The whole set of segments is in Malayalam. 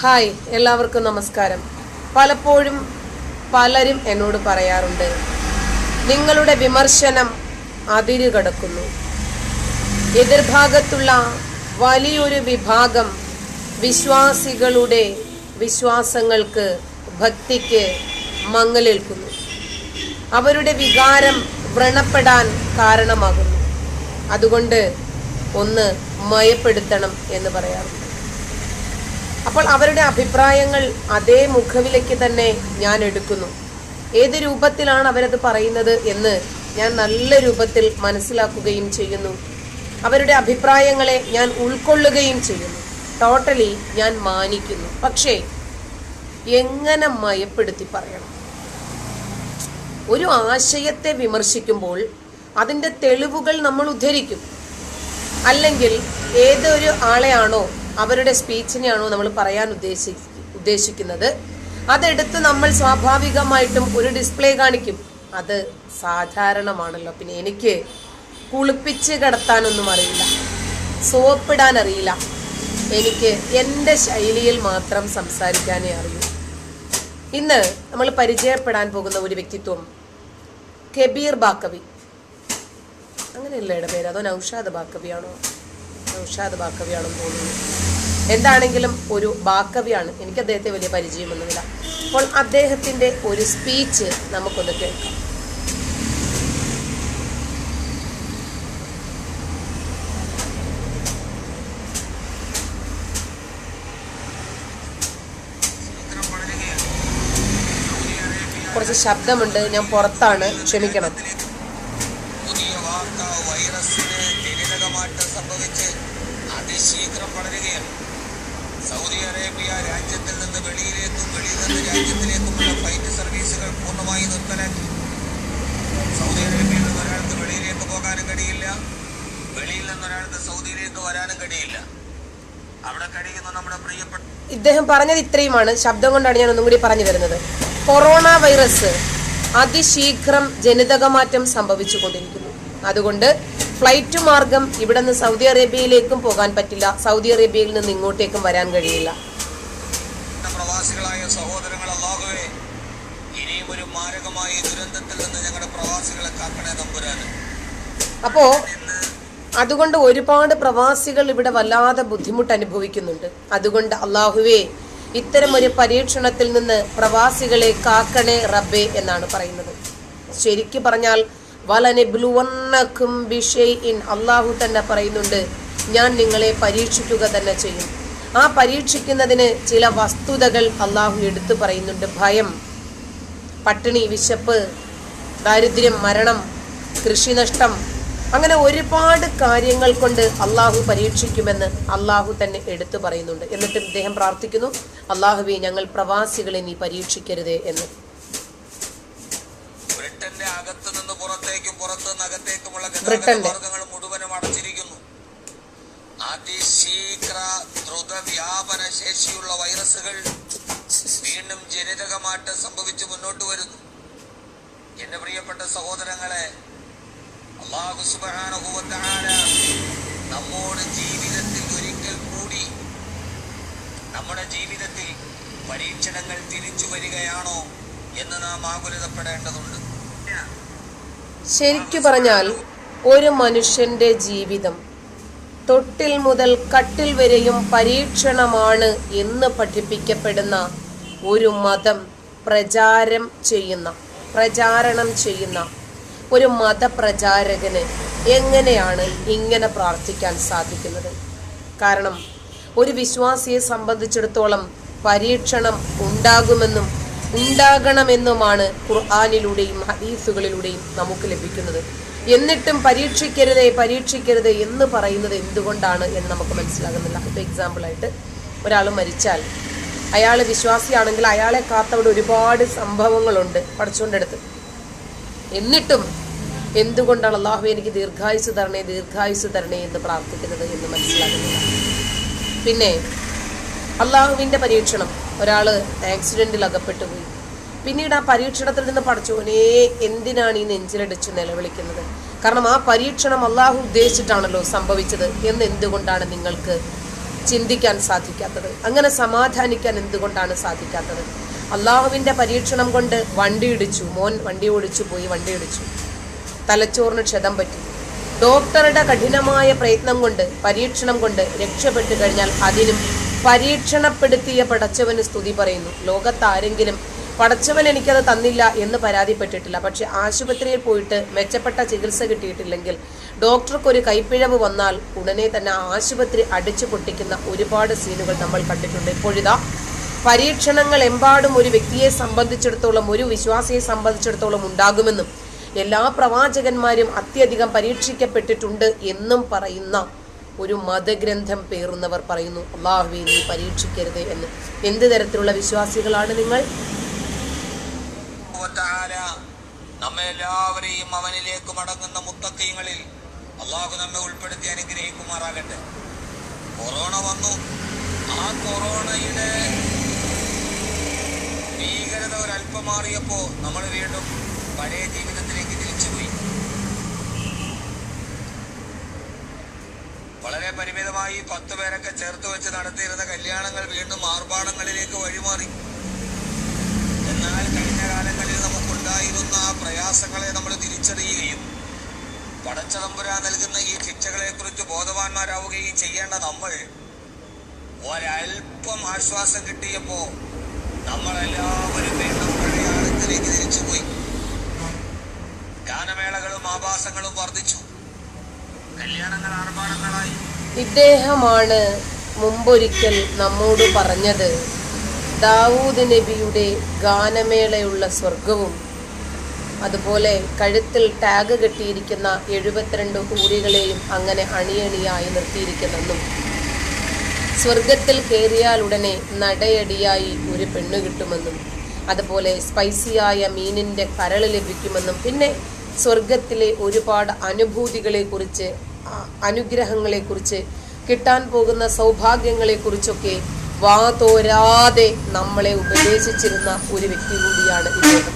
ഹായ് എല്ലാവർക്കും നമസ്കാരം. പലപ്പോഴും പലരും എന്നോട് പറയാറുണ്ട് നിങ്ങളുടെ വിമർശനം അതിര് കടക്കുന്നു. എതിർഭാഗത്തുള്ള വലിയൊരു വിഭാഗം വിശ്വാസികളുടെ വിശ്വാസങ്ങൾക്ക് ഭക്തിക്ക് മങ്ങലേൽക്കുന്നു. അവരുടെ വികാരം വ്രണപ്പെടാൻ കാരണമാകുന്നു. അതുകൊണ്ട് ഒന്ന് മയപ്പെടുത്തണം എന്ന് പറയാറുണ്ട്. അപ്പോൾ അവരുടെ അഭിപ്രായങ്ങൾ അതേ മുഖവിലേക്ക് തന്നെ ഞാൻ എടുക്കുന്നു. ഏത് രൂപത്തിലാണ് അവരത് പറയുന്നത് എന്ന് ഞാൻ നല്ല രൂപത്തിൽ മനസ്സിലാക്കുകയും ചെയ്യുന്നു. അവരുടെ അഭിപ്രായങ്ങളെ ഞാൻ ഉൾക്കൊള്ളുകയും ചെയ്യുന്നു. ടോട്ടലി ഞാൻ മാനിക്കുന്നു. പക്ഷേ എങ്ങനെ മയപ്പെടുത്തി പറയണം? ഒരു ആശയത്തെ വിമർശിക്കുമ്പോൾ അതിന്റെ തെളിവുകൾ നമ്മൾ ഉദ്ധരിക്കും. അല്ലെങ്കിൽ ഏതൊരു ആളെയാണോ അവരുടെ സ്പീച്ചിനെയാണോ നമ്മൾ പറയാൻ ഉദ്ദേശി ഉദ്ദേശിക്കുന്നത്. അതെടുത്ത് നമ്മൾ സ്വാഭാവികമായിട്ടും ഒരു ഡിസ്പ്ലേ കാണിക്കും. അത് സാധാരണമാണല്ലോ. പിന്നെ എനിക്ക് കുളിപ്പിച്ച് കിടത്താനൊന്നും അറിയില്ല. സോപ്പിടാൻ അറിയില്ല എനിക്ക് എന്റെ ശൈലിയിൽ മാത്രം സംസാരിക്കാനേ അറിയൂ. ഇന്ന് നമ്മൾ പരിചയപ്പെടാൻ പോകുന്ന ഒരു വ്യക്തിത്വം കെബീർ ബാക്കവി. അങ്ങനെയല്ല ഇട പേര് അതോ നൗഷാദ് ബാക്കവിയാണോ? നൗഷാദ് ബാക്കവിയാണെന്ന് തോന്നുന്നു. എന്താണെങ്കിലും ഒരു ബാക്കവിയാണ് എനിക്ക് അദ്ദേഹത്തെ വലിയ പരിചയമൊന്നുമില്ല. അപ്പോൾ അദ്ദേഹത്തിന്റെ ഒരു സ്പീച്ച് നമുക്കൊന്ന് കേൾക്കാം. കുറച്ച് ശബ്ദമുണ്ട്. ഞാൻ പുറത്താണ് ക്ഷമിക്കണം പുതിയ വാർത്ത വൈറസിന് ജനിതകമാറ്റം സംഭവിച്ച് അതിശീഘ്രം വളരുകയാണ് സൗദി അറേബ്യ രാജ്യത്തിൽ നിന്ന് വെളിയിലേക്കും വെളിയിൽ നിന്ന് രാജ്യത്തിലേക്കുമുള്ള ഫ്ലൈറ്റ് സർവീസുകൾ പൂർണമായി നിർത്തലാക്കി. സൗദി അറേബ്യയിൽ നിന്ന് ഒരാൾക്ക് വെളിയിലേക്ക് പോകാനും കഴിയില്ല. വെളിയിൽ നിന്ന് ഒരാൾക്ക് സൗദിയിലേക്ക് വരാനും കഴിയില്ല. അവിടെ കഴിയുന്ന നമ്മുടെ പ്രിയപ്പെട്ട ഇദ്ദേഹം പറഞ്ഞത് ഇത്രയുമാണ്. ശബ്ദം കൊണ്ടാണ് ഞാൻ ഒന്നും കൂടി പറഞ്ഞു തരുന്നത്. കൊറോണ വൈറസ് അതിശീഘ്രം ജനിതകമാറ്റം സംഭവിച്ചു കൊണ്ടിരിക്കുന്നു അതുകൊണ്ട് ഫ്ലൈറ്റ് മാർഗം ഇവിടെ നിന്ന് സൗദി അറേബ്യയിലേക്കും പോകാൻ പറ്റില്ല. സൗദി അറേബ്യയിൽ നിന്ന് ഇങ്ങോട്ടേക്കും വരാൻ കഴിയില്ല. പ്രവാസികളായ സഹോദരങ്ങൾ അല്ലാഹുവേ ഇനിയും ഒരു മാരകമായ ദുരന്തത്തിൽ നിന്ന് ഞങ്ങളുടെ പ്രവാസികളെ കാക്കണേ തമ്പുരാന്. അപ്പോ അതുകൊണ്ട് ഒരുപാട് പ്രവാസികൾ ഇവിടെ വല്ലാതെ ബുദ്ധിമുട്ട് അനുഭവിക്കുന്നുണ്ട്. അതുകൊണ്ട് അള്ളാഹുവേ ഇത്തരം ഒരു പരീക്ഷണത്തിൽ നിന്ന് പ്രവാസികളെ കാക്കണേ റബ്ബേ എന്നാണ് പറയുന്നത്. ശരിക്കു പറഞ്ഞാൽ അള്ളാഹു തന്നെ പറയുന്നുണ്ട് ഞാൻ നിങ്ങളെ പരീക്ഷിക്കുക തന്നെ ചെയ്യും. ആ പരീക്ഷിക്കുന്നതിന് ചില വസ്തുതകൾ അള്ളാഹു എടുത്തു പറയുന്നുണ്ട്. ഭയം പട്ടിണി വിശപ്പ് ദാരിദ്ര്യം മരണം കൃഷിനഷ്ടം അങ്ങനെ ഒരുപാട് കാര്യങ്ങൾ കൊണ്ട് അള്ളാഹു പരീക്ഷിക്കുമെന്ന് അള്ളാഹു തന്നെ എടുത്തു പറയുന്നുണ്ട്. എന്നിട്ട് ഇദ്ദേഹം പ്രാർത്ഥിക്കുന്നു അള്ളാഹുവെ ഞങ്ങൾ പ്രവാസികളെ നീ പരീക്ഷിക്കരുത് എന്ന്. ബ്രിട്ടന്റെ അകത്ത് നിന്ന് പുറത്തേക്കും പുറത്ത് നഗത്തേക്കുമുള്ള ഗതാഗത. മാർഗങ്ങൾ മുഴുവനും അടച്ചിരിക്കുന്നു. അതിശീഘ്ര ദ്രുത വ്യാപന ശേഷിയുള്ള വൈറസുകൾ വീണ്ടും ജനിതകമാറ്റം സംഭവിച്ച് മുന്നോട്ട് വരുന്നു. എന്റെ പ്രിയപ്പെട്ട സഹോദരങ്ങളെ അള്ളാഹു തആല നമ്മോട് ജീവിതത്തിൽ ഒരിക്കൽ കൂടി നമ്മുടെ ജീവിതത്തിൽ പരീക്ഷണങ്ങൾ തിരിച്ചു വരികയാണോ എന്ന് നാം ആകുലതപ്പെടേണ്ടതുണ്ട്. ശരിക്കു പറഞ്ഞാൽ ഒരു മനുഷ്യന്റെ ജീവിതം തൊട്ടിൽ മുതൽ കട്ടിൽ വരെയും പരീക്ഷണമാണ് എന്ന് പഠിപ്പിക്കപ്പെടുന്ന ഒരു മതം പ്രചാരം ചെയ്യുന്ന പ്രചാരണം ചെയ്യുന്ന ഒരു മതപ്രചാരകന് എങ്ങനെയാണ് ഇങ്ങനെ പ്രാർത്ഥിക്കാൻ സാധിക്കുന്നത്? കാരണം ഒരു വിശ്വാസിയെ സംബന്ധിച്ചിടത്തോളം പരീക്ഷണം ഉണ്ടാകുമെന്നും ഉണ്ടാകണമെന്നുമാണ് ഖുർആാനിലൂടെയും ഹദീസുകളിലൂടെയും നമുക്ക് ലഭിക്കുന്നത്. എന്നിട്ടും പരീക്ഷിക്കരുതേ പരീക്ഷിക്കരുത് എന്ന് പറയുന്നത് എന്തുകൊണ്ടാണ് എന്ന് നമുക്ക് മനസ്സിലാകുന്നില്ല. ഇപ്പോൾ എക്സാമ്പിളായിട്ട് ഒരാൾ മരിച്ചാൽ അയാൾ വിശ്വാസിയാണെങ്കിൽ അയാളെ കാത്തവിടെ ഒരുപാട് സംഭവങ്ങളുണ്ട് പഠിച്ചുകൊണ്ടെടുത്ത് എന്നിട്ടും എന്തുകൊണ്ടാണ് അള്ളാഹു എനിക്ക് ദീർഘായുസ് തരണേ ദീർഘായുസ് തരണേ എന്ന് പ്രാർത്ഥിക്കുന്നത് എന്ന് മനസ്സിലാകുന്നില്ല. പിന്നെ അള്ളാഹുവിന്റെ പരീക്ഷണം. ഒരാൾ ആക്സിഡന്റിൽ അകപ്പെട്ടു പോയി. പിന്നീട് ആ പരീക്ഷണത്തിൽ നിന്ന് പഠിച്ചോനെ എന്തിനാണ് ഈ നെഞ്ചിലടിച്ച് നിലവിളിക്കുന്നത്? കാരണം ആ പരീക്ഷണം അള്ളാഹു ഉദ്ദേശിച്ചിട്ടാണല്ലോ സംഭവിച്ചത്. എന്ന് എന്തുകൊണ്ടാണ് നിങ്ങൾക്ക് ചിന്തിക്കാൻ സാധിക്കാത്തത്? അങ്ങനെ സമാധാനിക്കാൻ എന്തുകൊണ്ടാണ് സാധിക്കാത്തത്? അള്ളാഹുവിന്റെ പരീക്ഷണം കൊണ്ട് വണ്ടി ഇടിച്ചു. മോൻ വണ്ടി ഓടിച്ചു പോയി വണ്ടി ഇടിച്ചു. തലച്ചോറിന് ക്ഷതം പറ്റി. ഡോക്ടറുടെ കഠിനമായ പ്രയത്നം കൊണ്ട് പരീക്ഷണം കൊണ്ട് രക്ഷപ്പെട്ടു കഴിഞ്ഞാൽ അതിനും പരീക്ഷണപ്പെടുത്തിയ പടച്ചവന് സ്തുതി പറയുന്നു. ലോകത്താരെങ്കിലും പടച്ചവൻ എനിക്കത് തന്നില്ല എന്ന് പരാതിപ്പെട്ടിട്ടില്ല. പക്ഷെ ആശുപത്രിയിൽ പോയിട്ട് മെച്ചപ്പെട്ട ചികിത്സ കിട്ടിയിട്ടില്ലെങ്കിൽ ഡോക്ടർക്ക് ഒരു കൈപ്പിഴവ് വന്നാൽ ഉടനെ തന്നെ ആശുപത്രി അടിച്ചു പൊട്ടിക്കുന്ന ഒരുപാട് സീനുകൾ നമ്മൾ കണ്ടിട്ടുണ്ട്. ഇപ്പോഴിതാ പരീക്ഷണങ്ങൾ എമ്പാടും ഒരു വ്യക്തിയെ സംബന്ധിച്ചിടത്തോളം ഒരു വിശ്വാസിയെ സംബന്ധിച്ചിടത്തോളം ഉണ്ടാകുമെന്നും എല്ലാ പ്രവാചകന്മാരും അത്യധികം പരീക്ഷിക്കപ്പെട്ടിട്ടുണ്ട് എന്നും പറയുന്ന ഒരു മതഗ്രന്ഥം പേറുന്നവർ പറയുന്നു അള്ളാഹുവെ നീ പരീക്ഷിക്കരുത് എന്ന്. എന്ത് തരത്തിലുള്ള വിശ്വാസികളാണ് നിങ്ങൾ? നമ്മെല്ലാവരെയും അവനിലേക്ക് മടങ്ങുന്ന മുത്തക്കയങ്ങളിൽ അള്ളാഹു നമ്മെ ഉൾപ്പെടുത്തി അനുഗ്രഹിക്കുമാറാകട്ടെ. കൊറോണ വന്നു. ആ കൊറോണയുടെ ഭീകരത ഒരല്പം മാറിയപ്പോ നമ്മൾ വീണ്ടും പഴയ ജീവിതത്തിലേക്ക് തിരിച്ചുപോയി. വളരെ പരിമിതമായി പത്ത് പേരൊക്കെ ചേർത്ത് വെച്ച് നടത്തിയിരുന്ന കല്യാണങ്ങൾ വീണ്ടും ആർഭാടങ്ങളിലേക്ക് വഴിമാറി. എന്നാൽ കഴിഞ്ഞ കാലങ്ങളിൽ നമുക്കുണ്ടായിരുന്ന ആ പ്രയാസങ്ങളെ നമ്മൾ തിരിച്ചറിയുകയും പടച്ചതമ്പുരാൻ നൽകുന്ന ഈ ശിക്ഷകളെക്കുറിച്ച് ബോധവാന്മാരാവുകയും ചെയ്യേണ്ട നമ്മൾ ഒരൽപ്പം ആശ്വാസം കിട്ടിയപ്പോ നമ്മളെല്ലാവരും വീണ്ടും പഴയ തിരിച്ചുപോയി. ഗാനമേളകളും ആഭാസങ്ങളും വർദ്ധിച്ചു. ഇദ്ദേഹമാണ് മുമ്പൊരിക്കൽ നമ്മോട് പറഞ്ഞത്. ദാവൂദ് നബിയുടെ ഗാനമേളയുള്ള സ്വർഗവും അതുപോലെ കഴുത്തിൽ ടാഗ് കെട്ടിയിരിക്കുന്ന എഴുപത്തിരണ്ട് ഊരികളെയും അങ്ങനെ അണിയണിയായി നിർത്തിയിരിക്കുന്നെന്നും സ്വർഗത്തിൽ കയറിയാൽ ഉടനെ നടയടിയായി ഒരു പെണ്ണ് കിട്ടുമെന്നും അതുപോലെ സ്പൈസിയായ മീനിന്റെ കരൾ ലഭിക്കുമെന്നും പിന്നെ സ്വർഗത്തിലെ ഒരുപാട് അനുഭൂതികളെക്കുറിച്ച് അനുഗ്രഹങ്ങളെ അനുഗ്രഹങ്ങളെക്കുറിച്ച് കിട്ടാൻ പോകുന്ന സൗഭാഗ്യങ്ങളെക്കുറിച്ചൊക്കെ വാതോരാതെ നമ്മളെ ഉപദേശിച്ചിരുന്ന ഒരു വ്യക്തി കൂടിയാണ് ഇദ്ദേഹം.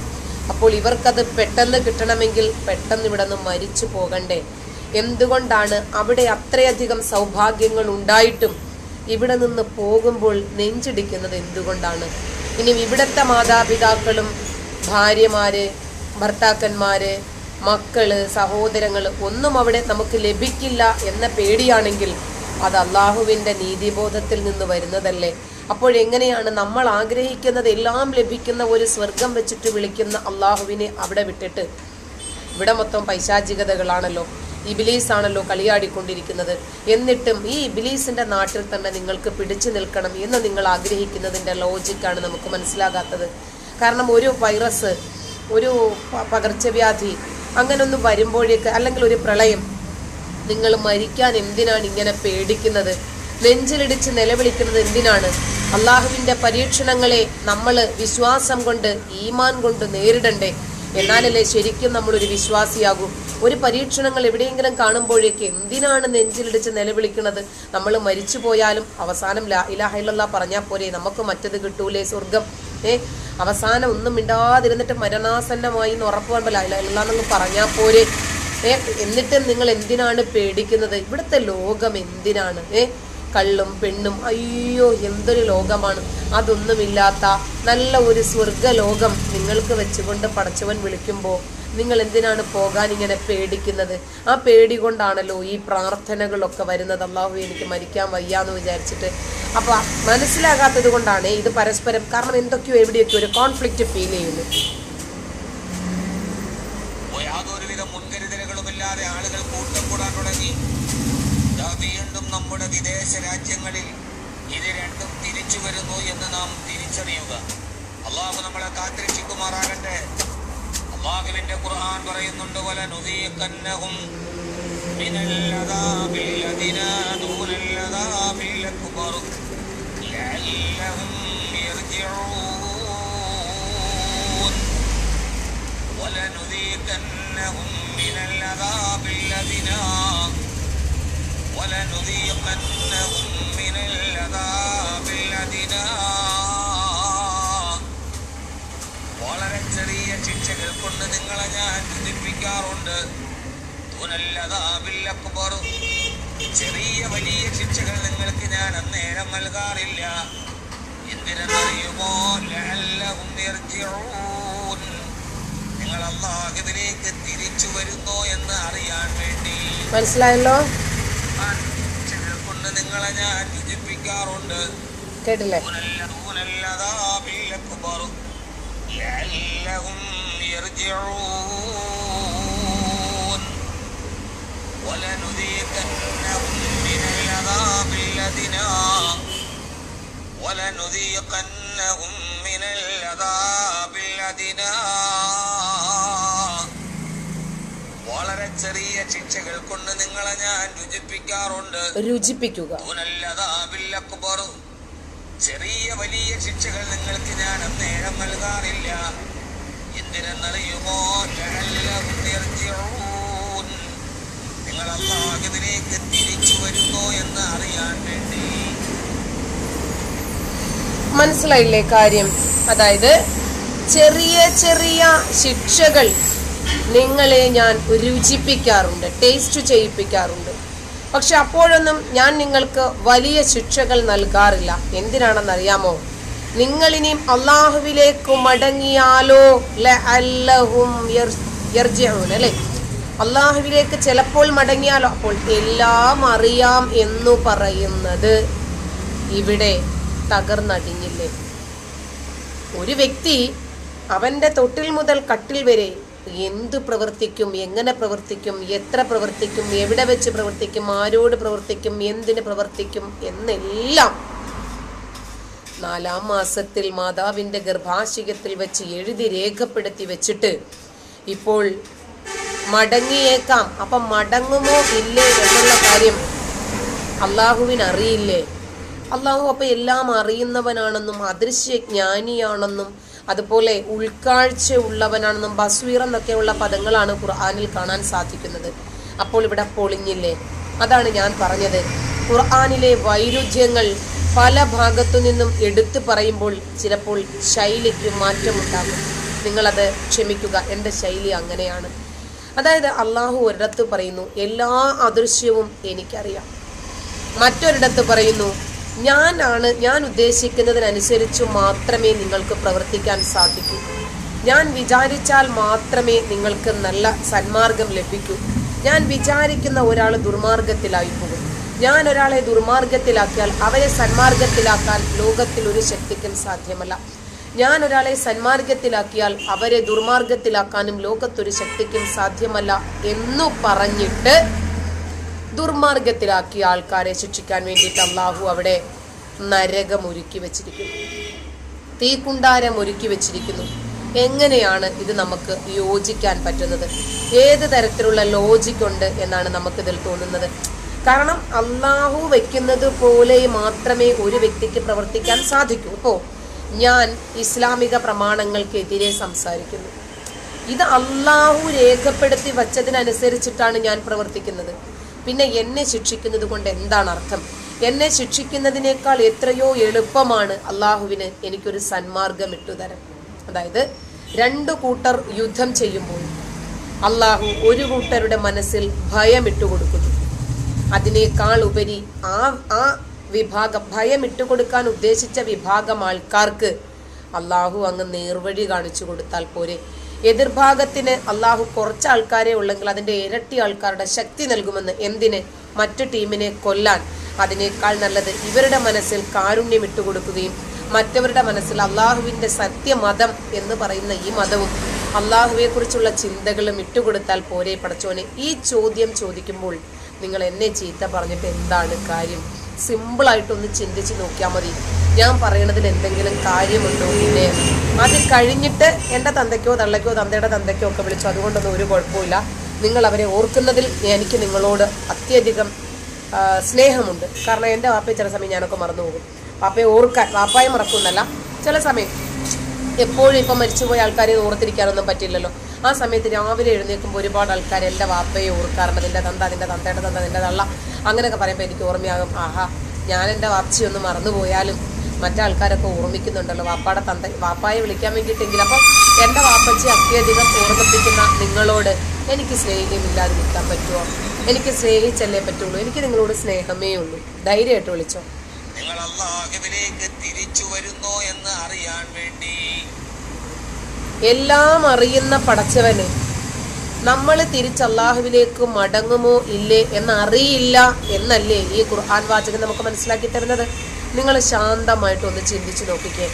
അപ്പോൾ ഇവർക്കത് പെട്ടെന്ന് കിട്ടണമെങ്കിൽ പെട്ടെന്ന് ഇവിടെ നിന്ന് മരിച്ചു പോകണ്ടേ? എന്തുകൊണ്ടാണ് അവിടെ അത്രയധികം സൗഭാഗ്യങ്ങൾ ഉണ്ടായിട്ടും ഇവിടെ നിന്ന് പോകുമ്പോൾ നെഞ്ചിടിക്കുന്നത് എന്തുകൊണ്ടാണ്? ഇനി ഇവിടുത്തെ മാതാപിതാക്കളും ഭാര്യമാര് ഭർത്താക്കന്മാര് മക്കൾ സഹോദരങ്ങൾ ഒന്നും അവിടെ നമുക്ക് ലഭിക്കില്ല എന്ന പേടിയാണെങ്കിൽ അത് അള്ളാഹുവിന്റെ നീതിബോധത്തിൽ നിന്ന് വരുന്നതല്ലേ? അപ്പോഴെങ്ങനെയാണ് നമ്മൾ ആഗ്രഹിക്കുന്നത് എല്ലാം ലഭിക്കുന്ന ഒരു സ്വർഗം വെച്ചിട്ട് വിളിക്കുന്ന അള്ളാഹുവിനെ അവിടെ വിട്ടിട്ട്? ഇവിടെ മൊത്തം പൈശാചികതകളാണല്ലോ ഇബിലീസ് ആണല്ലോ കളിയാടിക്കൊണ്ടിരിക്കുന്നത്. എന്നിട്ടും ഈ ഇബിലീസിന്റെ നാട്ടിൽ തന്നെ നിങ്ങൾക്ക് പിടിച്ചു നിൽക്കണം എന്ന് നിങ്ങൾ ആഗ്രഹിക്കുന്നതിന്റെ ലോജിക്കാണ് നമുക്ക് മനസ്സിലാകാത്തത്. കാരണം ഒരു വൈറസ് ഒരു പ- അങ്ങനൊന്നും വരുമ്പോഴേക്ക് അല്ലെങ്കിൽ ഒരു പ്രളയം. നിങ്ങൾ മരിക്കാൻ എന്തിനാണ് ഇങ്ങനെ പേടിക്കുന്നത്? നെഞ്ചിലിടിച്ച് നിലവിളിക്കുന്നത് എന്തിനാണ്? അള്ളാഹുവിന്റെ പരീക്ഷണങ്ങളെ നമ്മൾ വിശ്വാസം കൊണ്ട് ഈമാൻ കൊണ്ട് നേരിടണ്ടേ? എന്നാലല്ലേ ശരിക്കും നമ്മളൊരു വിശ്വാസിയാകൂ. ഒരു പരീക്ഷണങ്ങൾ എവിടെയെങ്കിലും കാണുമ്പോഴേക്ക് എന്തിനാണ് നെഞ്ചിലിടിച്ച് നിലവിളിക്കുന്നത്? നമ്മൾ മരിച്ചു പോയാലും അവസാനം ലാ ഇലാഹ പറഞ്ഞാൽ പോരെ നമുക്ക് മറ്റത് കിട്ടൂലേ സ്വർഗം ഏ അവസാനം ഒന്നും മിണ്ടാതിരുന്നിട്ട് മരണാസന്നമായി എന്ന് ഉറപ്പ് പറയുമ്പോൾ പറഞ്ഞാൽ പോരെ. ഏ എന്നിട്ട് നിങ്ങൾ എന്തിനാണ് പേടിക്കുന്നത്? ഇവിടുത്തെ ലോകം എന്തിനാണ്? ഏ കള്ളും പെണ്ണും. അയ്യോ എന്തൊരു ലോകമാണ്. അതൊന്നുമില്ലാത്ത നല്ല ഒരു സ്വർഗ ലോകം നിങ്ങൾക്ക് വെച്ചുകൊണ്ട് പടച്ചവൻ വിളിക്കുമ്പോൾ നിങ്ങൾ എന്തിനാണ് പോകാൻ ഇങ്ങനെ പേടിക്കുന്നത്? ആ പേടി കൊണ്ടാണല്ലോ ഈ പ്രാർത്ഥനകളൊക്കെ വരുന്നത്. അള്ളാഹു എനിക്ക് മരിക്കാൻ വയ്യ എന്ന് വിചാരിച്ചിട്ട്. അപ്പോൾ മനസ്സിലാകാത്തത് കൊണ്ടാണ് ഇത് പരസ്പരം കാരണം എന്തൊക്കെയോ എവിടെയൊക്കെ ഒരു കോൺഫ്ലിക്റ്റ് ഫീൽ ചെയ്യുന്നു. യാതൊരുവിധ ആളുകൾ വീണ്ടും നമ്മുടെ വിദേശ രാജ്യങ്ങളിൽ ഇത് രണ്ടും തിരിച്ചു വരുന്നു എന്ന് നാം തിരിച്ചറിയുക. അള്ളാഹു നമ്മളെ കാത്തിരക്ഷിക്കുമാറാകട്ടെ. അള്ളാഹുവിന്റെ ഖുർആൻ പറയുന്നുണ്ട് വല നുദീഖന്നഹും മിനൽ അദാബിൽ അദിനാ ദൂനൽ അദാബിൽ അക്ബർ ലഅല്ലഹും യർജിഊൻ ولنذيقنهم من العذاب الأدنى ولنذيقنهم من العذاب الأدنى ചെറിയ ശിക്ഷകൾ കൊണ്ട് നിങ്ങളെ ഞാൻ ചിന്തിപ്പിക്കാറുണ്ട് ചെറിയ വലിയ ശിക്ഷകൾ നിങ്ങൾക്ക് ഞാൻ അന്നേരം നൽകാറില്ല. എന്തിനെന്നറിയുമോ. നിങ്ങൾ അള്ളാഹുവിലേക്ക് തിരിച്ചു വരുന്നോ എന്ന് അറിയാൻ വേണ്ടി. മനസ്സിലായല്ലോ? ശിക്ഷകൾ കൊണ്ട് നിങ്ങളെ ഞാൻ ചിന്തിപ്പിക്കാറുണ്ട് കേട്ടില്ലേ? لعلهم يرجعون ولنذيقنهم من العذاب الأدنى ولنذيقنهم من العذاب الأدنى വളരെ ചെറിയ ശിക്ഷകൾ കൊണ്ട് നിങ്ങളെ ഞാൻ രുചിപ്പിക്കാറുണ്ട് രുചിപ്പിക്കുക ദൂനല്ലതാബിൽ അക്ബർ. ചെറിയ വലിയ ശിക്ഷകൾ നിങ്ങൾക്ക് ഞാൻ അന്നേഴം നൽകാറില്ല. എന്തിനെന്നറിയുമോ. നിങ്ങൾ അള്ളാഹുവിലേക്ക് തിരിച്ചു വരുന്നോ എന്ന് അറിയാൻ വേണ്ടി. മനസ്സിലായില്ലേ കാര്യം? അതായത് ചെറിയ ചെറിയ ശിക്ഷകൾ നിങ്ങളെ ഞാൻ രുചിപ്പിക്കാറുണ്ട് ടേസ്റ്റ് ചെയ്യിപ്പിക്കാറുണ്ട്. പക്ഷെ അപ്പോഴൊന്നും ഞാൻ നിങ്ങൾക്ക് വലിയ ശിക്ഷകൾ നൽകാറില്ല. എന്തിനാണെന്ന് എന്തിനാണെന്നറിയാമോ? നിങ്ങളിനിയും അള്ളാഹുവിലേക്ക് മടങ്ങിയാലോ? അല്ലേ? അള്ളാഹുവിലേക്ക് ചിലപ്പോൾ മടങ്ങിയാലോ? അപ്പോൾ എല്ലാം അറിയാം എന്നു പറയുന്നത് ഇവിടെ തകർന്നടിഞ്ഞില്ലേ? ഒരു വ്യക്തി അവന്റെ തൊട്ടിൽ മുതൽ കട്ടിൽ വരെ എന്ത് പ്രവർത്തിക്കും എങ്ങനെ പ്രവർത്തിക്കും എത്ര പ്രവർത്തിക്കും എവിടെ വെച്ച് പ്രവർത്തിക്കും ആരോട് പ്രവർത്തിക്കും എന്തിന് പ്രവർത്തിക്കും എന്നെല്ലാം നാലാം മാസത്തിൽ മാതാവിന്റെ ഗർഭാശയത്തിൽ വെച്ച് എഴുതി രേഖപ്പെടുത്തി വെച്ചിട്ട് ഇപ്പോൾ മടങ്ങിയേക്കാം. അപ്പം മടങ്ങുമോ ഇല്ലേ എന്നുള്ള കാര്യം അള്ളാഹുവിന് അറിയില്ലേ? അള്ളാഹു അപ്പൊ എല്ലാം അറിയുന്നവനാണെന്നും അദൃശ്യ ജ്ഞാനിയാണെന്നും അതുപോലെ ഉൾക്കാഴ്ച ഉള്ളവനാണെന്നും ബസ്വീർ എന്നൊക്കെയുള്ള പദങ്ങളാണ് ഖുർആാനിൽ കാണാൻ സാധിക്കുന്നത്. അപ്പോൾ ഇവിടെ പൊളിഞ്ഞില്ലേ? അതാണ് ഞാൻ പറഞ്ഞത്. ഖുർആാനിലെ വൈരുദ്ധ്യങ്ങൾ പല ഭാഗത്തു നിന്നും എടുത്തു പറയുമ്പോൾ ചിലപ്പോൾ ശൈലിക്ക് മാറ്റമുണ്ടാകും. നിങ്ങളത് ക്ഷമിക്കുക. എന്റെ ശൈലി അങ്ങനെയാണ്. അതായത് അള്ളാഹു ഒരിടത്ത് പറയുന്നു എല്ലാ അദൃശ്യവും എനിക്കറിയാം. മറ്റൊരിടത്ത് പറയുന്നു ഞാനാണ് ഞാൻ ഉദ്ദേശിക്കുന്നതിനനുസരിച്ച് മാത്രമേ നിങ്ങൾക്ക് പ്രവർത്തിക്കാൻ സാധിക്കൂ. ഞാൻ വിചാരിച്ചാൽ മാത്രമേ നിങ്ങൾക്ക് നല്ല സന്മാർഗം ലഭിക്കൂ. ഞാൻ വിചാരിക്കുന്ന ഒരാൾ ദുർമാർഗത്തിലായി പോകും. ഞാൻ ഒരാളെ ദുർമാർഗത്തിലാക്കിയാൽ അവരെ സന്മാർഗത്തിലാക്കാൻ ലോകത്തിൽ ഒരു ശക്തിക്കും സാധ്യമല്ല. ഞാൻ ഒരാളെ സന്മാർഗത്തിലാക്കിയാൽ അവരെ ദുർമാർഗത്തിലാക്കാനും ലോകത്തൊരു ശക്തിക്കും സാധ്യമല്ല എന്നു പറഞ്ഞിട്ട് ദുർമാർഗത്തിലാക്കിയ ആൾക്കാരെ ശിക്ഷിക്കാൻ വേണ്ടിയിട്ട് അള്ളാഹു അവിടെ നരകം ഒരുക്കി വെച്ചിരിക്കുന്നു. തീക്കുണ്ടാരം ഒരുക്കി വെച്ചിരിക്കുന്നു. എങ്ങനെയാണ് ഇത് നമുക്ക് യോജിക്കാൻ പറ്റുന്നത്? ഏത് തരത്തിലുള്ള ലോജിക് ഉണ്ട് എന്നാണ് നമുക്കിതിൽ തോന്നുന്നത്. കാരണം അള്ളാഹു വെക്കുന്നത് പോലെ മാത്രമേ ഒരു വ്യക്തിക്ക് പ്രവർത്തിക്കാൻ സാധിക്കൂ. ഇപ്പോൾ ഞാൻ ഇസ്ലാമിക പ്രമാണങ്ങൾക്കെതിരെ സംസാരിക്കുന്നു. ഇത് അള്ളാഹു രേഖപ്പെടുത്തി വച്ചതിനനുസരിച്ചിട്ടാണ് ഞാൻ പ്രവർത്തിക്കുന്നത്. പിന്നെ എന്നെ ശിക്ഷിക്കുന്നത് കൊണ്ട് എന്താണ് അർത്ഥം? എന്നെ ശിക്ഷിക്കുന്നതിനേക്കാൾ എത്രയോ എളുപ്പമാണ് അള്ളാഹുവിന് എനിക്കൊരു സന്മാർഗം ഇട്ടുതരാൻ അതായത് രണ്ടു കൂട്ടർ യുദ്ധം ചെയ്യുമ്പോൾ അള്ളാഹു ഒരു കൂട്ടരുടെ മനസ്സിൽ ഭയം ഇട്ടുകൊടുക്കുന്നു അതിനേക്കാൾ ഉപരി ആ ആ വിഭാഗം ഭയം ഇട്ടുകൊടുക്കാൻ ഉദ്ദേശിച്ച വിഭാഗം ആൾക്കാർക്ക് അള്ളാഹു അങ്ങ് നേർവഴി കാണിച്ചു കൊടുത്താൽ പോരെ. എതിർഭാഗത്തിന് അള്ളാഹു കുറച്ച് ആൾക്കാരെ ഉള്ളെങ്കിൽ അതിന്റെ ഇരട്ടി ആൾക്കാരുടെ ശക്തി നൽകുമെന്ന് എന്തിന് മറ്റു ടീമിനെ കൊല്ലാൻ? അതിനേക്കാൾ നല്ലത് ഇവരുടെ മനസ്സിൽ കാരുണ്യം ഇട്ടുകൊടുക്കുകയും മറ്റവരുടെ മനസ്സിൽ അള്ളാഹുവിന്റെ സത്യമതം എന്ന് പറയുന്ന ഈ മതവും അള്ളാഹുവെക്കുറിച്ചുള്ള ചിന്തകളും ഇട്ടുകൊടുത്താൽ പോരെ പടച്ചോനെ. ഈ ചോദ്യം ചോദിക്കുമ്പോൾ നിങ്ങൾ എന്നെ ചീത്ത പറഞ്ഞിട്ട് എന്താണ് കാര്യം? സിമ്പിളായിട്ടൊന്ന് ചിന്തിച്ച് നോക്കിയാൽ മതി. ഞാൻ പറയണതിൽ എന്തെങ്കിലും കാര്യമുണ്ടോ? ഇല്ലേ അത് കഴിഞ്ഞിട്ട് എന്റെ തന്തയ്ക്കോ തള്ളയ്ക്കോ തന്തയുടെ തന്തയ്ക്കോ ഒക്കെ വിളിച്ചു. അതുകൊണ്ടൊന്നും ഒരു കുഴപ്പമില്ല നിങ്ങൾ അവരെ ഓർക്കുന്നതിൽ എനിക്ക് നിങ്ങളോട് അത്യധികം സ്നേഹമുണ്ട്. കാരണം എന്റെ വാപ്പയെ ചില സമയം ഞാനൊക്കെ മറന്നു പോകും വാപ്പയെ ഓർക്കാൻ വാപ്പായെ മറക്കുന്നല്ല ചില സമയം എപ്പോഴും ഇപ്പം മരിച്ചുപോയ ആൾക്കാരെ ഓർത്തിരിക്കാനൊന്നും പറ്റില്ലല്ലോ. ആ സമയത്ത് രാവിലെ എഴുന്നേൽക്കുമ്പോൾ ഒരുപാട് ആൾക്കാർ എന്റെ വാപ്പയെ ഓർക്കാറുണ്ട്. നിന്റെ തന്ത നിന്റെ തന്തയുടെ തന്ത നിന്റെ തള്ള. അങ്ങനെയൊക്കെ പറയുമ്പോൾ എനിക്ക് ഓർമ്മയാകും. ആഹാ ഞാൻ എന്റെ വാപ്പച്ചി ഒന്ന് മറന്നുപോയാലും മറ്റാൾക്കാരൊക്കെ ഓർമ്മിക്കുന്നുണ്ടല്ലോ. വാപ്പാടെ തന്ത വാപ്പായെ വിളിക്കാൻ വേണ്ടിയിട്ടെങ്കിലും അപ്പം എന്റെ വാപ്പച്ചി അത്യധികം ഓർമ്മിപ്പിക്കുന്ന നിങ്ങളോട് എനിക്ക് സ്നേഹിക്കുന്നില്ലാതെ നിൽക്കാൻ പറ്റുമോ? എനിക്ക് സ്നേഹിച്ചല്ലേ പറ്റുള്ളൂ. എനിക്ക് നിങ്ങളോട് സ്നേഹമേ ഉള്ളൂ. ധൈര്യമായിട്ട് വിളിച്ചോ. നിങ്ങൾ അള്ളാഹുവിലേക്ക് തിരിച്ചു വരുന്നോ എന്ന് അറിയാൻ വേണ്ടി. എല്ലാം അറിയുന്ന പടച്ചവന് നമ്മൾ തിരിച്ച് അള്ളാഹുവിലേക്ക് മടങ്ങുമോ ഇല്ലേ എന്നറിയില്ല എന്നല്ലേ ഈ ഖുർആൻ വാചകം നമുക്ക് മനസ്സിലാക്കി തരുന്നത്? നിങ്ങൾ ശാന്തമായിട്ടൊന്ന് ചിന്തിച്ചു നോക്കിക്കേ.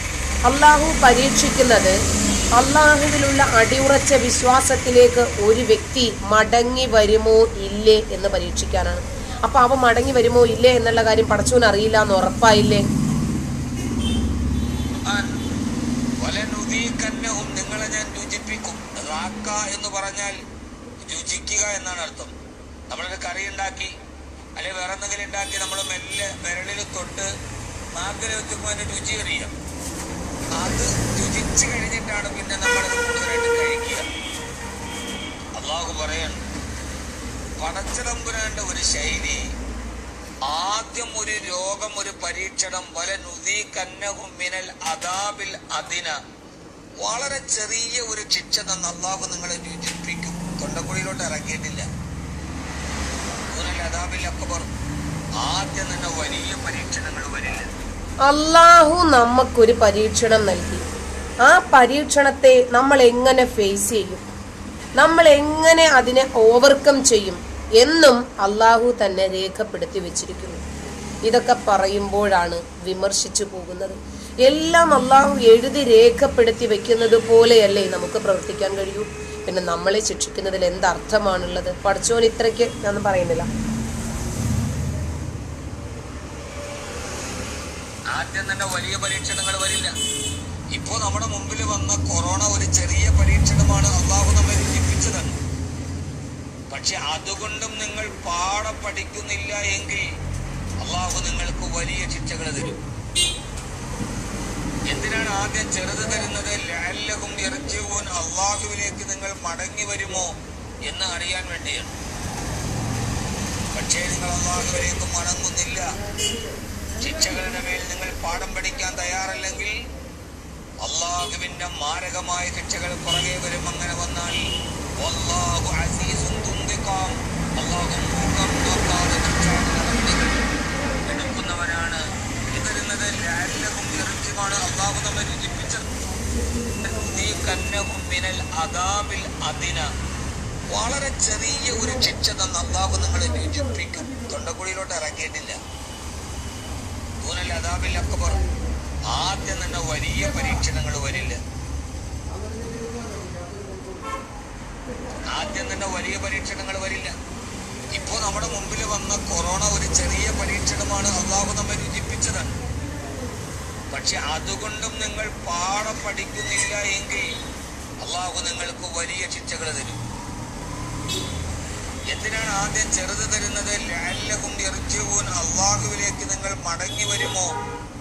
അള്ളാഹു പരീക്ഷിക്കുന്നത് അള്ളാഹുവിലുള്ള അടിയുറച്ച വിശ്വാസത്തിലേക്ക് ഒരു വ്യക്തി മടങ്ങി വരുമോ ഇല്ലേ എന്ന് പരീക്ഷിക്കാനാണ്. അപ്പൊ അവ മടങ്ങി വരുമോ ഇല്ലേ എന്നുള്ള കാര്യം പടച്ചോൻ അറിയില്ല എന്ന് ഉറപ്പായില്ലേ? നിങ്ങളെ ഞാൻ രുചിപ്പിക്കും. എന്ന് പറഞ്ഞാൽ രുചിക്കുക എന്നാണ് അർത്ഥം. നമ്മളൊരു കറി ഉണ്ടാക്കി അല്ലെ വേറെ ഉണ്ടാക്കി നമ്മൾ മെല്ലെ വിരളിൽ തൊട്ട് വെക്കുമ്പോൾ അതിന്റെ രുചി അറിയാം. അത് രുചിച്ചു കഴിഞ്ഞിട്ടാണ് പിന്നെ നമ്മൾ കൂടുതലായിട്ട് കഴിക്കുക. അള്ളാഹു പറയാണ് പടച്ചതമ്പുരാന്റെ ഒരു ശൈലി ആദ്യം ഒരു രോഗം ഒരു പരീക്ഷണം വല നുദി കന്നഹും മിനൽ അദാബിൽ അതിന വളരെ ചെറിയ ഒരു ശിക്ഷ തന്ന അള്ളാഹു നിങ്ങളെ രുചിപ്പിക്കും. തൊണ്ടക്കുഴിയിലോട്ട് ഇറങ്ങിയിട്ടില്ല. അദാബിൽ അക്ബർ. ആദ്യം തന്നെ വലിയ പരീക്ഷണങ്ങൾ വരില്ല. അള്ളാഹു നമുക്കൊരു പരീക്ഷണം നൽകി. ആ പരീക്ഷണത്തെ നമ്മൾ എങ്ങനെ ഫേസ് ചെയ്യും? നമ്മൾ എങ്ങനെ അതിനെ ഓവർകം ചെയ്യും? എന്നും അള്ളാഹു തന്നെ രേഖപ്പെടുത്തി വെച്ചിരിക്കുന്നു. ഇതൊക്കെ പറയുമ്പോഴാണ് വിമർശിച്ചു പോകുന്നത്. എല്ലാം അള്ളാഹു എഴുതി രേഖപ്പെടുത്തി വെക്കുന്നത് പോലെയല്ലേ നമുക്ക് പ്രവർത്തിക്കാൻ കഴിയൂ? പിന്നെ നമ്മളെ ശിക്ഷിക്കുന്നതിൽ എന്തർത്ഥമാണുള്ളത്? പഠിച്ചോൻ ഇത്രയ്ക്ക് ഞാൻ പറയുന്നില്ല. ആദ്യം തന്നെ വലിയ പരീക്ഷണങ്ങൾ വരില്ല. ഇപ്പോ നമ്മുടെ മുമ്പിൽ വന്ന കൊറോണ ഒരു ചെറിയ പരീക്ഷണമാണ് അള്ളാഹു നമ്മെ രുചിപ്പിച്ചതാണ് പക്ഷെ അതുകൊണ്ടും നിങ്ങൾ പാഠം പഠിക്കുന്നില്ല എങ്കിൽ അള്ളാഹു നിങ്ങൾക്ക് വലിയ ശിക്ഷകൾ തരും. എന്തിനാണ് ആദ്യം ചെറുത് തരുന്നത്? ലാലകും ഇറച്ചിവും അള്ളാഹുവിലേക്ക് നിങ്ങൾ മടങ്ങി വരുമോ എന്ന് അറിയാൻ വേണ്ടിയാണ്. പക്ഷേ നിങ്ങൾ അള്ളാഹുവിലേക്ക് മടങ്ങുന്നില്ല. ശിക്ഷകളുടെ മേൽ നിങ്ങൾ പാഠം പഠിക്കാൻ തയ്യാറല്ലെങ്കിൽ അള്ളാഹുവിന്റെ മാരകമായ ശിക്ഷകൾ പുറകെ വരും. അങ്ങനെ വന്നാൽ വല്ലാഹു അസീസുൻ തുന്തിഖാം. അള്ളാഹു മുഖം നോക്കാതെ നടപടികൾ എടുക്കുന്നവനാണ് ഇവരുന്നത് ലാലഹും ഇറച്ചിയുമാണ് അള്ളാഹു നമ്മെ രുചിപ്പിച്ചത്. അദാബിൽ അതിന വളരെ ചെറിയ ഒരു ശിക്ഷ തന്ന അള്ളാഹു നിങ്ങളെ രുചിപ്പിക്കും. തൊണ്ടക്കുഴിയിലോട്ട് ഇറങ്ങിയിട്ടില്ല. അദാബിൽ അക്ബർ ആദ്യം തന്നെ വലിയ പരീക്ഷണങ്ങൾ വരില്ല. ആദ്യം തന്നെ വലിയ പരീക്ഷണങ്ങൾ വരില്ല. ഇപ്പോ നമ്മുടെ മുമ്പിൽ വന്ന കൊറോണ ഒരു ചെറിയ പരീക്ഷണമാണ് അള്ളാഹു നമ്മെ രുചിപ്പിച്ചതാണ് പക്ഷെ അതുകൊണ്ടും നിങ്ങൾ പാഠം പഠിക്കുന്നില്ല എങ്കിൽ അള്ളാഹു നിങ്ങൾക്ക് വലിയ ശിക്ഷകൾ തരും. എന്തിനാണ് ആദ്യം ചെറുത് തരുന്നത്? ലാലഹും ഇറച്ചിവും അള്ളാഹുവിലേക്ക് നിങ്ങൾ മടങ്ങി വരുമോ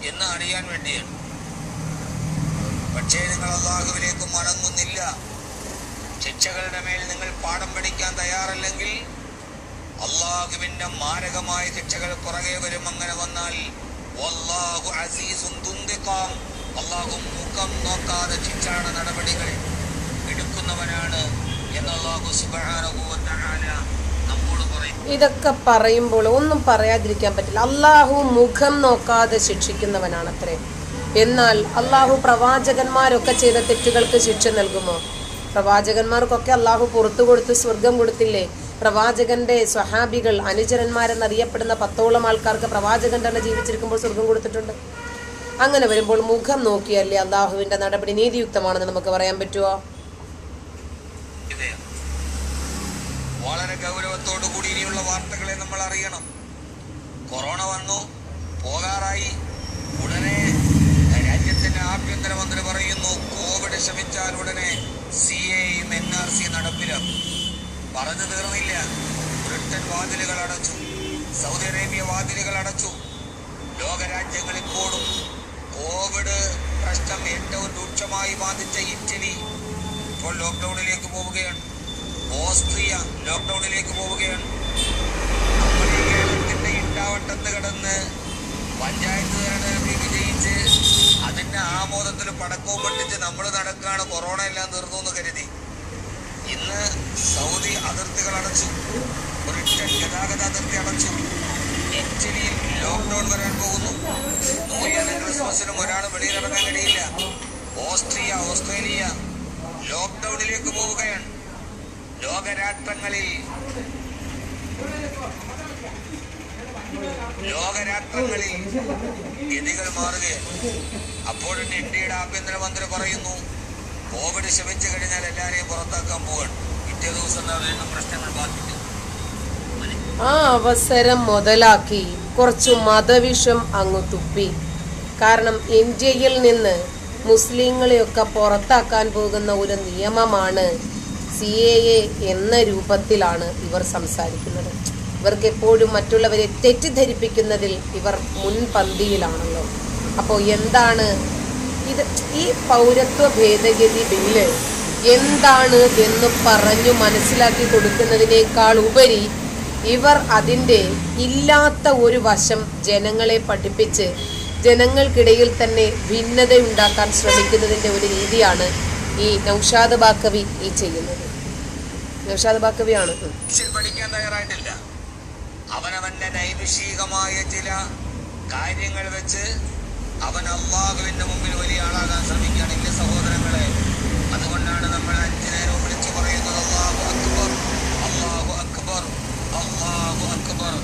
എന്ന് അറിയാൻ വേണ്ടിയാണ്. പക്ഷേ നിങ്ങൾ അള്ളാഹുവിലേക്ക് മടങ്ങുന്നില്ല. ശിക്ഷകളുടെ മേൽ നിങ്ങൾ പാഠം പഠിക്കാൻ തയ്യാറല്ലെങ്കിൽ അള്ളാഹുവിന്റെ മാരകമായ ശിക്ഷകൾ പുറകെ വരും അങ്ങനെ വന്നാൽ അള്ളാഹു മുഖം നോക്കാതെ ശിക്ഷാണ നടപടികൾ എടുക്കുന്നവനാണ് എന്നുള്ള ഇതൊക്കെ പറയുമ്പോൾ ഒന്നും പറയാതിരിക്കാൻ പറ്റില്ല. അള്ളാഹു മുഖം നോക്കാതെ ശിക്ഷിക്കുന്നവനാണത്രേ. എന്നാൽ അള്ളാഹു പ്രവാചകന്മാരൊക്കെ ചെയ്ത തെറ്റുകൾക്ക് ശിക്ഷ നൽകുമോ? പ്രവാചകന്മാർക്കൊക്കെ അള്ളാഹു പുറത്തു കൊടുത്ത് സ്വർഗം കൊടുത്തില്ലേ? പ്രവാചകന്റെ സ്വഹാബികൾ അനുചരന്മാരെന്നറിയപ്പെടുന്ന പത്തോളം ആൾക്കാർക്ക് പ്രവാചകൻ തന്നെ ജീവിച്ചിരിക്കുമ്പോൾ സ്വർഗം കൊടുത്തിട്ടുണ്ട്. അങ്ങനെ വരുമ്പോൾ മുഖം നോക്കിയല്ലേ അള്ളാഹുവിന്റെ നടപടി നീതിയുക്തമാണെന്ന് നമുക്ക് പറയാൻ പറ്റുമോ വളരെ ഗൗരവത്തോടു കൂടി ഇനിയുള്ള വാർത്തകളെ നമ്മൾ അറിയണം. കൊറോണ വന്നു പോകാറായി. ഉടനെ രാജ്യത്തിന്റെ ആഭ്യന്തരമന്ത്രി പറയുന്നു കോവിഡ് ശമിച്ചാൽ ഉടനെ സി എയും എൻ ആർ സി നടപ്പിലാക്കും. പറഞ്ഞു തീർന്നില്ല. ബ്രിട്ടൻ വാതിലുകൾ അടച്ചു സൗദി അറേബ്യ വാതിലുകൾ അടച്ചു. ലോകരാജ്യങ്ങൾ ഇപ്പോഴും കോവിഡ് പ്രശ്നം ഏറ്റവും രൂക്ഷമായി ബാധിച്ച ഇറ്റലി. ഇപ്പോൾ ലോക്ക്ഡൌണിലേക്ക് പോവുകയാണ്. ഓസ്ട്രിയ ലോക്ക്ഡൌണിലേക്ക് പോവുകയാണ്. കേരളത്തിന്റെ ഇട്ടാവട്ടത്ത് കടന്ന് പഞ്ചായത്ത് തെരഞ്ഞെടുപ്പിൽ വിജയിച്ച് അതിന്റെ ആമോദത്തിൽ പടക്കവും പൊട്ടിച്ച് നമ്മൾ നടക്കുകയാണ് കൊറോണ എല്ലാം തീർന്നു എന്ന് കരുതി. ഇന്ന് സൗദി അതിർത്തികൾ അടച്ചു ബ്രിട്ടൻ ഗതാഗത അതിർത്തി അടച്ചു. ഇറ്റലിയിൽ ലോക്ക്ഡൌൺ വരാൻ പോകുന്നു. ക്രിസ്മസിനും ഒരാൾ വെളിയിലിറങ്ങാൻ കഴിയില്ല. ഓസ്ട്രിയ ഓസ്ട്രേലിയ ലോക്ക്ഡൌണിലേക്ക് പോവുകയാണ്. ലോകരാഷ്ട്രങ്ങളിൽ ലോകരാഷ്ട്രങ്ങളിൽ ഗതികൾ മാറുകയാണ്. അപ്പോഴും ഇന്ത്യയുടെ ആഭ്യന്തരമന്ത്രി പറയുന്നു കോവിഡ് ശമിച്ചു കഴിഞ്ഞാൽ എല്ലാരെയും പുറത്താക്കാൻ പോവാണ്. പിറ്റേ ദിവസം വീണ്ടും പ്രശ്നങ്ങൾ ബാധിക്കും. ആ അവസരം മുതലാക്കി കുറച്ചു മതവിഷം അങ്ങു തുപ്പി. കാരണം ഇന്ത്യയിൽ നിന്ന് മുസ്ലിങ്ങളെയൊക്കെ പുറത്താക്കാൻ പോകുന്ന ഒരു നിയമമാണ് സി എ എ എന്ന രൂപത്തിലാണ് ഇവർ സംസാരിക്കുന്നത്. ഇവർക്ക് എപ്പോഴും മറ്റുള്ളവരെ തെറ്റിദ്ധരിപ്പിക്കുന്നതിൽ ഇവർ മുൻപന്തിയിലാണല്ലോ. അപ്പോൾ എന്താണ് ഇത്? ഈ പൗരത്വ ഭേദഗതി ബില്ല് എന്താണ് എന്ന് പറഞ്ഞു മനസ്സിലാക്കി കൊടുക്കുന്നതിനേക്കാൾ ഉപരി ഇവർ അതിന്റെ ഇല്ലാത്ത ഒരു വശം ജനങ്ങളെ പഠിപ്പിച്ച് ജനങ്ങൾക്കിടയിൽ തന്നെ ഭിന്നത ഉണ്ടാക്കാൻ ശ്രമിക്കുന്നതിന്റെ ഒരു രീതിയാണ് ഈ നൗഷാദ് ബാക്കവി ഈ ചെയ്യുന്നത്. നൗഷാദ് ബാക്കവിയാണ്. പഠിക്കാൻ തയ്യാറായിട്ടില്ല. അവനവന്റെ നൈമിഷികമായ ചില കാര്യങ്ങൾ വെച്ച് അവൻ അള്ളാഹുവിന്റെ മുമ്പിൽ വലിയ ആളാകാൻ ശ്രമിക്കുകയാണെങ്കിൽ സഹോദരങ്ങളെ. അതുകൊണ്ടാണ് നമ്മൾ അഞ്ചു നേരവും വിളിച്ചു പറയുന്നത് അള്ളാഹു അക്ബർ അള്ളാഹു അക്ബർ അള്ളാഹു അക്ബർ.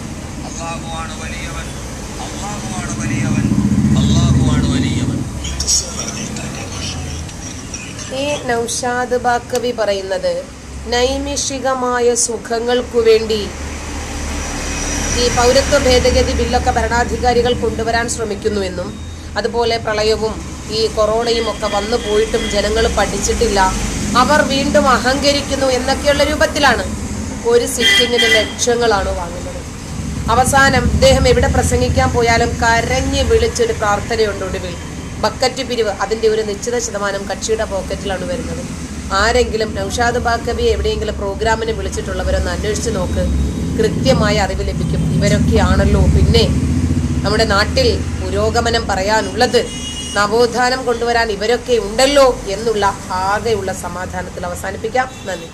അള്ളാഹുവാണ് വലിയവൻ അള്ളാഹുവാണ് വലിയവൻ അള്ളാഹുവാണ് വലിയവൻ. ഈ നൗഷാദ് ബാക്കവി പറയുന്നത് നൈമിഷികമായ സുഖങ്ങൾക്കു വേണ്ടി ഈ പൗരത്വ ഭേദഗതി ബില്ലൊക്കെ ഭരണാധികാരികൾ കൊണ്ടുവരാൻ ശ്രമിക്കുന്നുവെന്നും അതുപോലെ പ്രളയവും ഈ കൊറോണയും ഒക്കെ വന്നു പോയിട്ടും ജനങ്ങൾ പഠിച്ചിട്ടില്ല അവർ വീണ്ടും അഹങ്കരിക്കുന്നു എന്നൊക്കെയുള്ള രൂപത്തിലാണ് ഒരു സിറ്റിങ്ങിന് ലക്ഷങ്ങളാണ് വാങ്ങുന്നത്. അവസാനം അദ്ദേഹം എവിടെ പ്രസംഗിക്കാൻ പോയാലും കരഞ്ഞ് വിളിച്ചൊരു പ്രാർത്ഥനയുണ്ട് ഒടുവിൽ. ബക്കറ്റ് പിരിവ് അതിന്റെ ഒരു നിശ്ചിത ശതമാനം കക്ഷിയുടെ പോക്കറ്റിലാണ് വരുന്നത്. ആരെങ്കിലും നൌഷാദ് ബാക്കബി എവിടെയെങ്കിലും പ്രോഗ്രാമിന് വിളിച്ചിട്ടുള്ളവരൊന്ന് അന്വേഷിച്ച് നോക്ക്. കൃത്യമായ അറിവ് ലഭിക്കും. ഇവരൊക്കെയാണല്ലോ പിന്നെ നമ്മുടെ നാട്ടിൽ പുരോഗമനം പറയാനുള്ളത്. നവോത്ഥാനം കൊണ്ടുവരാൻ ഇവരൊക്കെ ഉണ്ടല്ലോ എന്നുള്ള ആകെയുള്ള സമാധാനത്തിൽ അവസാനിപ്പിക്കാം. നന്ദി.